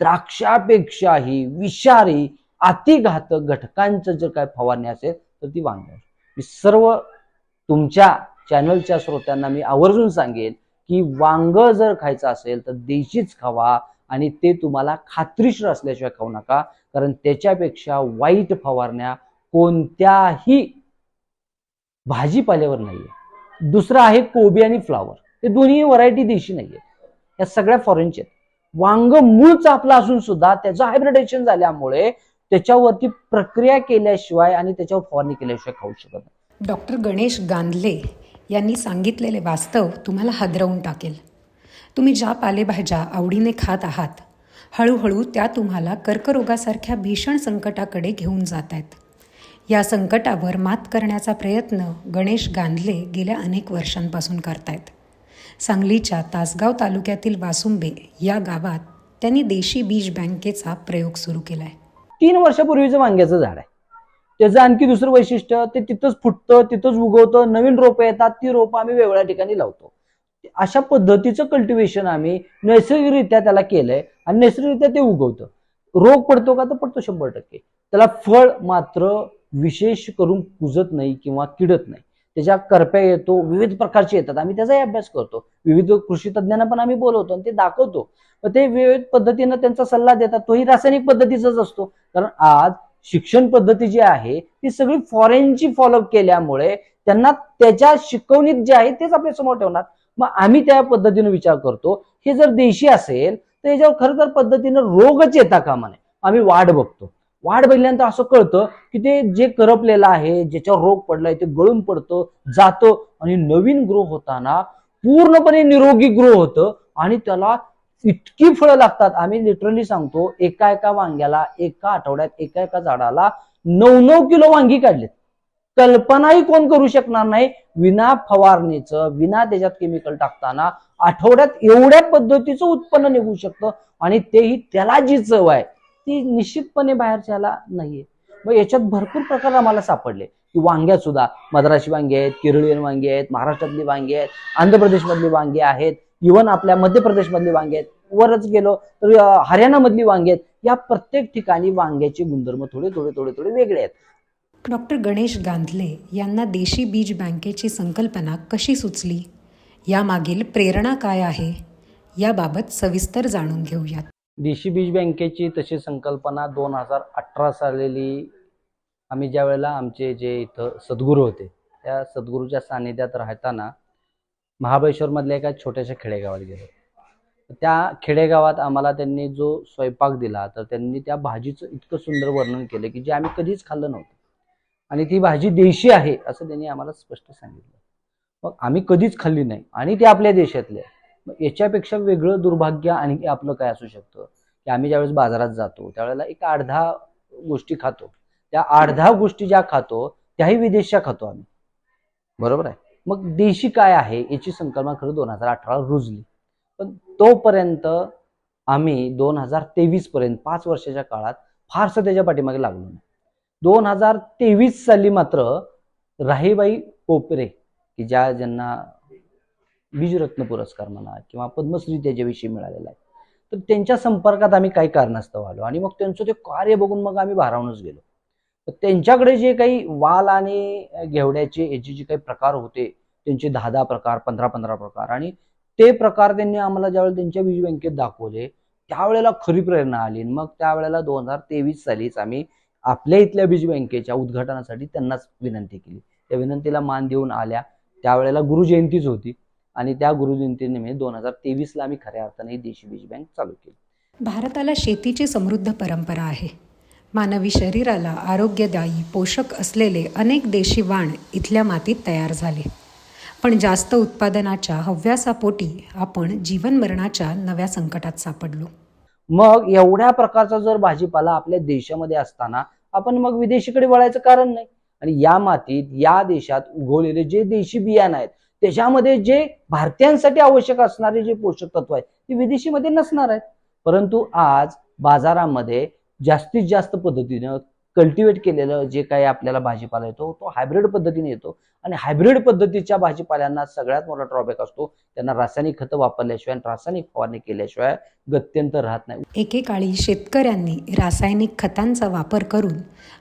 द्राक्षापेक्षाही विषारी अतिघातक घटकांचं जर काय फवारणी असेल तर ती वांग्यावर. मी सर्व तुमच्या चॅनलच्या श्रोत्यांना मी आवर्जून सांगेन की वांग जर खायचं असेल तर देशीच खावा आणि ते तुम्हाला खात्रीशीर असल्याशिवाय खाऊ नका कारण त्याच्यापेक्षा वाईट फवारण्या कोणत्याही भाजीपाल्यावर नाहीये. दुसरं आहे कोबी आणि फ्लावर. हे दोन्ही व्हरायटी देशी नाहीये. या सगळ्या फॉरेनचे आहेत. वांग मूळच आपला असून सुद्धा त्याचं हायब्रिडेशन झाल्यामुळे त्याच्यावरती प्रक्रिया केल्याशिवाय आणि त्याच्यावर फवारणी केल्याशिवाय खाऊ शकत नाही. डॉक्टर गणेश गांधले यांनी सांगितलेले वास्तव तुम्हाला हादरवून टाकेल. तुम्ही ज्या पालेभाज्या आवडीने खात आहात हळूहळू त्या तुम्हाला कर्करोगासारख्या भीषण संकटाकडे घेऊन जात आहेत. या संकटावर मात करण्याचा प्रयत्न गणेश गांधले गेल्या अनेक वर्षांपासून करतायत. सांगलीच्या तासगाव तालुक्यातील वासुंबे या गावात त्यांनी देशी बीज बँकेचा प्रयोग सुरू केला आहे तीन वर्षापूर्वीचं वांग्याचं झाड आहे. त्याचं आणखी दुसरं वैशिष्ट्य ते तिथंच फुटतं तिथंच उगवतं नवीन रोपं येतात ती रोपं आम्ही वेगळ्या ठिकाणी लावतो. अशा पद्धतीचं कल्टिवेशन आम्ही नैसर्गिकरित्या त्याला केलंय आणि नैसर्गिकरित्या ते उगवतं. रोग पडतो का तर पडतो शंभर टक्के. त्याला फळ मात्र विशेष करून कुजत नाही किंवा किडत नाही. त्याच्या करप्या येतो विविध प्रकारचे येतात. आम्ही त्याचाही अभ्यास करतो. विविध कृषी तज्ज्ञांना पण आम्ही बोलवतो आणि ते दाखवतो. मग ते विविध पद्धतीनं त्यांचा सल्ला देतात. तोही रासायनिक पद्धतीचाच असतो. कारण आज शिक्षण पद्धती जी आहे ती सगळी फॉरेनची फॉलोअप केल्यामुळे त्यांना त्याच्या शिकवणीत जे आहे तेच आपल्यासमोर ठेवणार. मग आम्ही त्या पद्धतीनं विचार करतो. हे जर देशी असेल तर याच्यावर खरं तर पद्धतीनं रोगच येता कामा नये. आम्ही वाढ बघतो. वाढ बघितल्यानंतर असं कळतं की ते जे करपलेलं आहे ज्याच्यावर रोग पडलाय ते गळून पडतं जातं आणि नवीन ग्रो होताना पूर्णपणे निरोगी ग्रो होतं आणि त्याला इतकी फळं लागतात. आम्ही लिटरली सांगतो एका एका वांग्याला एका आठवड्यात एका एका झाडाला नऊ नऊ किलो वांगी काढलेत. कल्पनाही कोण करू शकणार नाही. विना फवारणीचं विना त्याच्यात केमिकल टाकताना आठवड्यात एवढ्या पद्धतीचं उत्पन्न निघू शकतं आणि तेही त्याला जी चव आहे ती निश्चितपणे बाहेरच्याला नाहीये. मग याच्यात भरपूर प्रकार आम्हाला सापडले. की वांग्यात सुद्धा मद्रासी वांगी आहेत केरळीयन वांगी आहेत महाराष्ट्रातली वांगी आहेत आंध्र प्रदेशमधली वांगी आहेत इव्हन आपल्या मध्य प्रदेशमधली वांगी आहेत. वरच गेलो तर हरियाणामधली वांगी आहेत. या प्रत्येक ठिकाणी वांग्याचे गुणधर्म थोडे थोडे थोडे थोडे वेगळे आहेत. डॉक्टर गणेश गांधले यांना देशी बीज बँकेची संकल्पना कशी सुचली? यामागील प्रेरणा काय आहे? याबाबत सविस्तर जाणून घेऊयात. देशी बीज बँकेची तशी संकल्पना दोन हजार अठरा सालेली. आम्ही ज्या वेळेला आमचे जे इथं सद्गुरू होते त्या सद्गुरूच्या सानिध्यात राहताना महाबळेश्वरमधल्या एका छोट्याशा खेडेगावात गेलो. त्या खेडेगावात आम्हाला त्यांनी जो स्वयंपाक दिला तर त्यांनी त्या भाजीचं इतकं सुंदर वर्णन केलं की जे आम्ही कधीच खाल्लं नव्हतं. आणि ती भाजी देशी आहे असं त्यांनी आम्हाला स्पष्ट सांगितलं. मग आम्ही कधीच खाल्ली नाही. आणि ते आपल्या देशातले आहे. याच्यापेक्षा वेगळं दुर्भाग्य आणि आपलं काय असू शकतं? की आम्ही ज्यावेळेस बाजारात जातो त्यावेळेला एक अर्धा गोष्टी खातो. त्या अर्धा गोष्टी ज्या खातो त्याही विदेशच्या खातो आम्ही. बरोबर आहे? मग देशी काय आहे याची संकल्पना खरं दोन हजार अठरा रुजली. पण तोपर्यंत आम्ही दोन हजार तेवीस पर्यंत पाच वर्षाच्या काळात फारसं त्याच्या पाठीमागे लागलो नाही. दोन हजार तेवीस साली मात्र राहीबाई पोपरे की ज्या ज्यांना बीजरत्न पुरस्कार म्हणा किंवा पद्मश्री त्याच्याविषयी मिळालेला आहे तर त्यांच्या संपर्कात आम्ही काही कारणास्तव आलो आणि मग त्यांचं ते कार्य बघून मग आम्ही भारावूनच गेलो. तर त्यांच्याकडे जे काही वाल आणि घेवड्याचे याचे जे काही प्रकार होते त्यांचे दहा दहा प्रकार पंधरा पंधरा प्रकार आणि ते प्रकार त्यांनी आम्हाला ज्यावेळेला त्यांच्या बीज बँकेत दाखवले त्यावेळेला खरी प्रेरणा आली आणि मग त्यावेळेला दोन हजार तेवीस सालीच आम्ही आपल्या इथल्या बीज बँकेच्या उद्घाटनासाठी त्यांनाच विनंती केली. त्या विनंतीला मान देऊन आल्या. त्यावेळेला गुरुजयंतीच होती. आणि त्या गुरुजयंतीनिमित्त दोन हजार तेवीसला आम्ही खऱ्या अर्थाने ही देशी बीज बँक चालू केली. भारताला शेतीची समृद्ध परंपरा आहे. मानवी शरीराला आरोग्यदायी पोषक असलेले अनेक देशी वाण इथल्या मातीत तयार झाले. पण जास्त उत्पादनाच्या हव्यासापोटी आपण जीवनमरणाच्या नव्या संकटात सापडलो. मग एवढ्या प्रकारचा जर भाजीपाला आपल्या देशामध्ये असताना आपण मग विदेशीकडे वळायचं कारण नाही. आणि या मातीत या देशात उगवलेले जे देशी बियाणं आहेत त्याच्यामध्ये जे भारतीयांसाठी आवश्यक असणारे जे पोषक तत्व आहेत ते विदेशीमध्ये नसणार आहेत. परंतु आज बाजारामध्ये जास्तीत जास्त पद्धतीनं कल्टिवेट केलेलं जे काही आपल्याला भाजीपाला येतो तो हायब्रिड पद्धतीने येतो. आणि हायब्रिड पद्धतीच्या भाजीपाल्यांना सगळ्यात मोठा ड्रॉबॅक असतो. त्यांना रासायनिक खतं वापरल्याशिवाय आणि रासायनिक फवारणी केल्याशिवाय गत्यंतर राहत नाही. एकेकाळी शेतकऱ्यांनी रासायनिक खतांचा वापर करून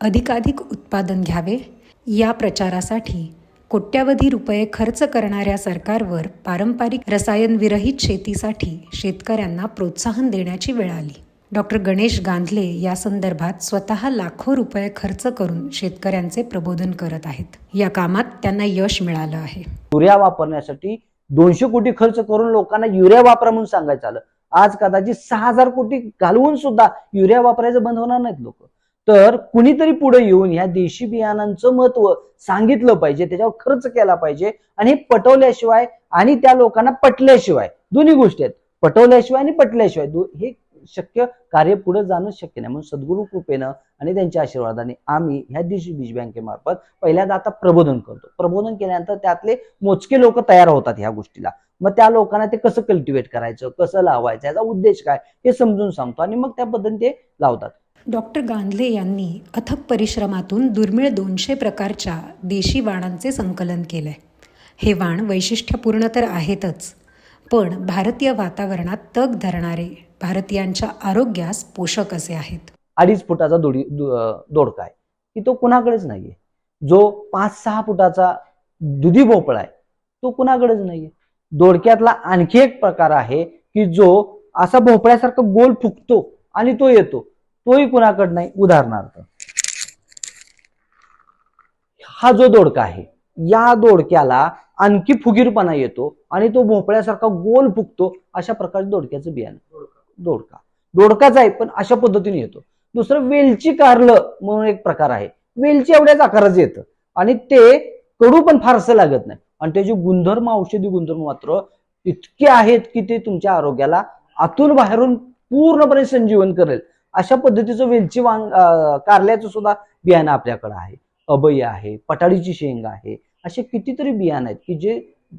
अधिकाधिक उत्पादन घ्यावे या प्रचारासाठी कोट्यावधी रुपये खर्च करणाऱ्या सरकारवर पारंपरिक रसायनविरहित शेतीसाठी शेतकऱ्यांना प्रोत्साहन देण्याची वेळ आली. डॉक्टर गणेश गांधले या संदर्भात स्वतः लाखो रुपये खर्च करून शेतकऱ्यांचे प्रबोधन करत आहेत. या कामात त्यांना यश मिळालं आहे. युरिया वापरण्यासाठी दोनशे कोटी खर्च करून लोकांना युरिया वापरा म्हणून सांगायचं आलं आज कदाचित सहा हजार कोटी घालवून सुद्धा युरिया वापरायचं बंद होणार नाहीत लोक. तर कुणीतरी पुढे येऊन ह्या देशी बियाणांचं महत्त्व सांगितलं पाहिजे त्याच्यावर खर्च केला पाहिजे आणि हे पटवल्याशिवाय आणि त्या लोकांना पटल्याशिवाय दोन्ही गोष्टी आहेत. पटवल्याशिवाय आणि पटल्याशिवाय हे शक्य कार्य पुढे जाणं शक्य नाही. म्हणून सद्गुरू कृपेनं आणि त्यांच्या आशीर्वादाने आम्ही ह्या देशी बीज बँकेमार्फत पहिल्यांदा आता प्रबोधन करतो. प्रबोधन केल्यानंतर त्यातले मोजके लोक तयार होतात ह्या गोष्टीला. मग त्या लोकांना ते कसं कल्टिवेट करायचं कसं लावायचं याचा उद्देश काय हे समजून सांगतो आणि मग त्या पद्धतीने ते लावतात. डॉक्टर गांधले यांनी अथक परिश्रमातून दुर्मिळ दोनशे प्रकारच्या देशी वाणांचे संकलन केलंय. हे वाण वैशिष्ट्यपूर्ण तर आहेतच पण भारतीय वातावरणात तग धरणारे भारतीयांच्या आरोग्यास पोषक असे आहेत. अडीच फुटाचा दोडी दु- दोडका आहे. की तो कुणाकडेच नाहीये. जो पाच सहा फुटाचा दुधी भोपळा आहे तो कुणाकडेच नाहीये. दोडक्यातला आणखी एक प्रकार आहे की जो असा भोपळ्यासारखा गोल फुकतो आणि तो येतो. तोही कुणाकडे नाही? उदाहरणार्थ. हा जो दोडका आहे या दोडक्याला आणखी फुगीरपणा येतो आणि तो भोपळ्यासारखा गोल फुगतो अशा प्रकारे दोडक्याचं बियाणं. दोडका. दोडकाच आहे पण अशा पद्धतीने येतो. दुसरं वेलची कारलं म्हणून एक प्रकार आहे. वेलची एवढ्याच आकाराचं येतं. आणि ते कडू पण फारसं लागत नाही. आणि त्याचे गुणधर्म औषधी गुणधर्म मात्र इतके आहेत की ते तुमच्या आरोग्याला आतून बाहेरून पूर्णपणे संजीवन करेल. अशा पद्धतीचं वेलची वांग कारल्याचं सुद्धा बियाणं आपल्याकडे आहे. अबई आहे पटाडीची शेंग आहे असे कितीतरी बियाणं आहेत की जे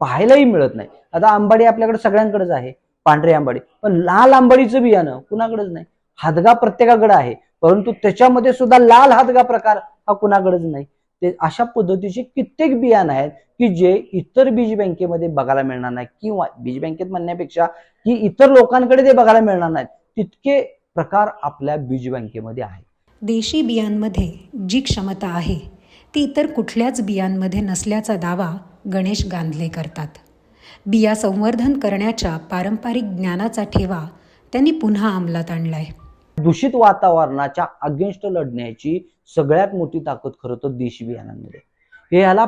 पाहायलाही मिळत नाही. आता आंबाडी आपल्याकडे सगळ्यांकडेच आहे पांढरी आंबाडी. पण लाल आंबाडीचं बियाणं कुणाकडेच नाही. हादगा प्रत्येकाकडे आहे परंतु त्याच्यामध्ये सुद्धा लाल हादगा प्रकार हा कुणाकडेच नाही. ते अशा पद्धतीचे कित्येक बियाणं आहेत की जे इतर बीज बँकेमध्ये बघायला मिळणार नाही किंवा बीज बँकेत म्हणण्यापेक्षा की इतर लोकांकडे ते बघायला मिळणार नाहीत. तितके प्रकार आपल्या बीज बँकेमध्ये आहेत देशी बियांमध्ये जी क्षमता आहे ती इतर कुठल्याच बियांमध्ये नसल्याचा दावा गणेश गांधले करतात. बिया संवर्धन करण्याच्या पारंपरिक ज्ञानाचा ठेवा त्यांनी पुन्हा अंमलात आणलाय. दूषित वातावरणाच्या अगेन्स्ट लढण्याची सगळ्यात मोठी ताकद खरं तर देशी बियाणांमध्ये. हे याला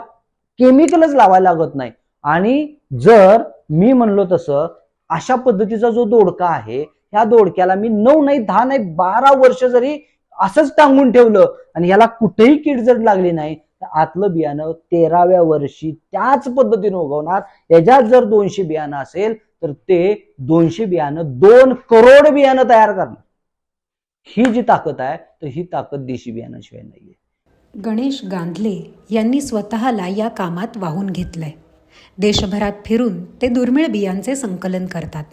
केमिकलच लावायला लागत नाही. आणि जर मी म्हणलो तसं अशा पद्धतीचा जो दोडका आहे ह्या दोडक्याला मी नऊ नाही दहा नाही बारा वर्ष जरी असंच टांगून ठेवलं आणि याला कुठेही कीड जर लागली नाही तर आतलं बियाणं तेराव्या वर्षी त्याच पद्धतीने उगवणार. याच्यात जर दोनशे बियाणं असेल तर ते दोनशे बियाणं दोन करोड बियाणं तयार करणार. ही जी ताकद आहे तर ही ताकद देशी बियाणाशिवाय नाहीये. गणेश गांधले यांनी स्वतःला या कामात वाहून घेतलंय. देशभरात फिरून ते दुर्मिळ बियांचे संकलन करतात.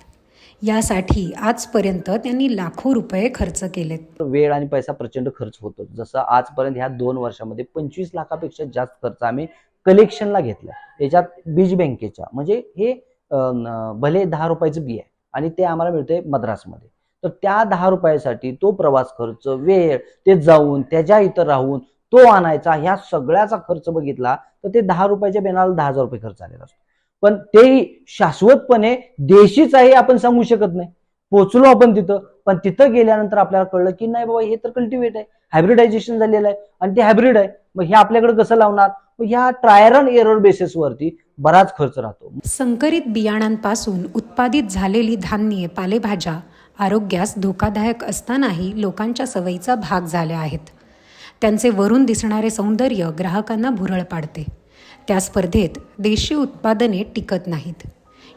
यासाठी आजपर्यंत त्यांनी लाखो रुपये खर्च केलेत. वेळ आणि पैसा प्रचंड खर्च होतो. जसं आजपर्यंत ह्या दोन वर्षामध्ये पंचवीस लाखापेक्षा जास्त खर्च आम्ही कलेक्शनला घेतला त्याच्यात बीज बँकेच्या म्हणजे हे भले दहा रुपयाचं बी आहे आणि ते आम्हाला मिळतंय मद्रासमध्ये. तर त्या दहा रुपयासाठी तो प्रवास खर्च वेळ ते जाऊन त्याच्या इथं राहून तो आणायचा ह्या सगळ्याचा खर्च बघितला तर ते दहा रुपयाच्या बेनाला दहा हजार रुपये खर्च आलेला असतो. पण तेही शाश्वतपणे देशीच आहे आपण सांगू शकत नाही. पोचलो आपण तिथं पण तिथं गेल्यानंतर आपल्याला कळलं की नाही बाबा हे तर कल्टिवेट आहे. हायब्रिडायझेशन झालेलं आहे आणि ते हायब्रिड आहे. मग हे आपल्याकडे कसं लावणार? मग ह्या ट्रायर अँड एरर बेसिसवरती बराच खर्च राहतो. संकरित बियाणांपासून उत्पादित झालेली धान्ये पालेभाज्या आरोग्यास धोकादायक असतानाही लोकांच्या सवयीचा भाग झाल्या आहेत. त्यांचे वरून दिसणारे सौंदर्य ग्राहकांना भुरळ पाडते. त्या स्पर्धेत देशी उत्पादने टिकत नाहीत.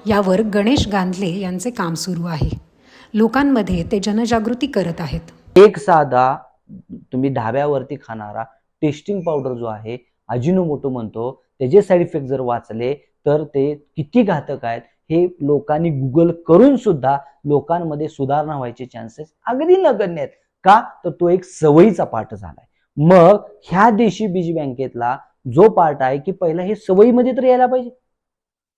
यावर गणेश गांधले यांचे काम सुरू आहे. लोकांमध्ये ते जनजागृती करत आहेत. एक साधा तुम्ही ढाब्यावरती खाणारा टेस्टिंग पावडर जो आहे अजिनोमोटो म्हणतो त्याचे साईड इफेक्ट जर वाचले तर ते किती घातक आहेत हे लोकांनी गुगल करून सुद्धा लोकांमध्ये सुधारणा व्हायचे चान्सेस अगदी नगण्य आहेत. का? तर तो एक सवयीचा पाठ झालाय. मग ह्या देशी बीज बँकेतला जो पार्ट आहे की पहिला हे सवयीमध्ये तर यायला पाहिजे.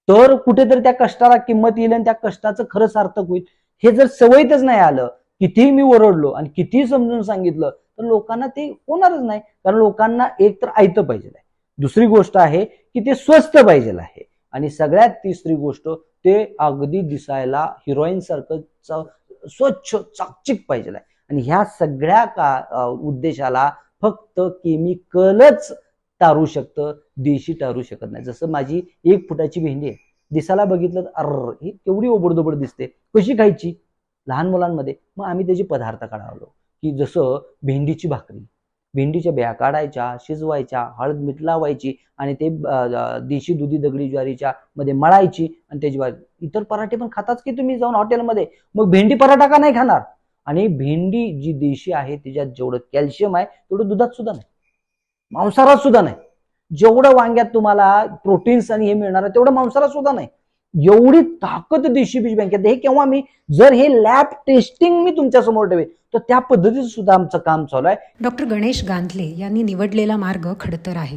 तर कुठेतरी त्या कष्टाला किंमत येईल आणि त्या कष्टाचं खरं सार्थक होईल. हे जर सवयीतच नाही आलं कितीही मी ओरडलो आणि कितीही समजून सांगितलं तर लोकांना ते होणारच नाही. कारण लोकांना एक तर ऐतं पाहिजे आहे. दुसरी गोष्ट आहे की ते स्वस्त पाहिजे आहे. आणि सगळ्यात तिसरी गोष्ट ते अगदी दिसायला हिरोईन सारखं स्वच्छ चाकचिक पाहिजे आहे. आणि ह्या सगळ्या का उद्देशाला फक्त केमिकलच टारू शकतं देशी टारू शकत नाही. जसं माझी एक फुटाची भेंडी आहे. दिसायला बघितलं तर अर ही केवढी ओबडदोबड दिसते. कशी खायची? लहान मुलांमध्ये. मग आम्ही त्याचे पदार्थ काढावलो. की जसं भेंडीची भाकरी भेंडीच्या बिया काढायच्या शिजवायच्या हळद मीठ लावायची आणि ते देशी दुधी दगडी ज्वारीच्या मध्ये मळायची आणि त्याची इतर पराठे पण खाताच की तुम्ही जाऊन हॉटेलमध्ये? मग भेंडी पराठा का नाही खाणार? आणि भेंडी जी देशी आहे त्याच्यात जेवढं कॅल्शियम आहे तेवढं दुधात सुद्धा नाही. मांसाहारात सुद्धा नाही. जेवढं वांग्यात तुम्हाला प्रोटीन्स आणि हे मिळणार आहे तेवढं मांसाहारात सुद्धा नाही. एवढी ताकद देशी बीज बँकेत हे केव्हा मी जर हे लॅब टेस्टिंग मी तुमच्यासमोर ठेवे तर त्या पद्धतीचं सुद्धा आमचं काम चालू आहे. डॉक्टर गणेश गांधले यांनी निवडलेला मार्ग खडतर आहे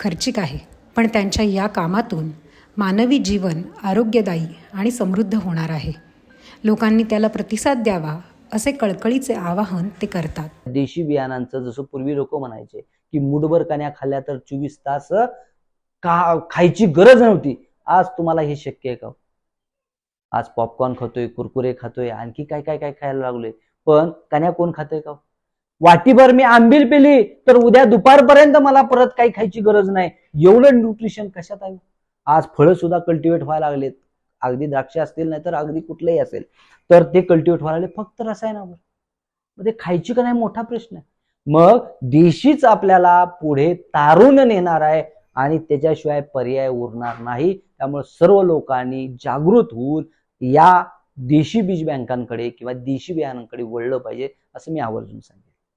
खर्चिक आहे. पण त्यांच्या या कामातून मानवी जीवन आरोग्यदायी आणि समृद्ध होणार आहे. लोकांनी त्याला प्रतिसाद द्यावा असे कळकळीचे आवाहन ते करतात. देशी बियाणांचं जसं पूर्वी लोक म्हणायचे की मुठभर कण्या खाल्ल्या तर चोवीस तास का खायची गरज नव्हती. आज तुम्हाला हे शक्य आहे का हो? आज पॉपकॉर्न खातोय कुरकुरे खातोय आणखी काय काय काय खायला लागलोय? पण कण्या कोण खातोय का हो? वाटीभर मी आंबील पिली तर उद्या दुपारपर्यंत मला परत काही खायची गरज नाही. एवढं न्यूट्रिशन कशात आहे हो? आज फळं सुद्धा कल्टिवेट व्हायला लागलेत. अगदी द्राक्ष असतील नाही तर अगदी कुठलंही असेल तर ते कल्टिवेट व्हायला फक्त रसायनावर. मग ते खायची का नाही मोठा प्रश्न आहे. मग देशीच आपल्याला पुढे तारून नेणार आहे आणि त्याच्याशिवाय पर्याय उरणार नाही. त्यामुळे सर्व लोकांनी जागृत होऊन या देशी बीज बँकांकडे किंवा देशी बियाणांकडे वळलं पाहिजे असं मी आवर्जून सांगेन.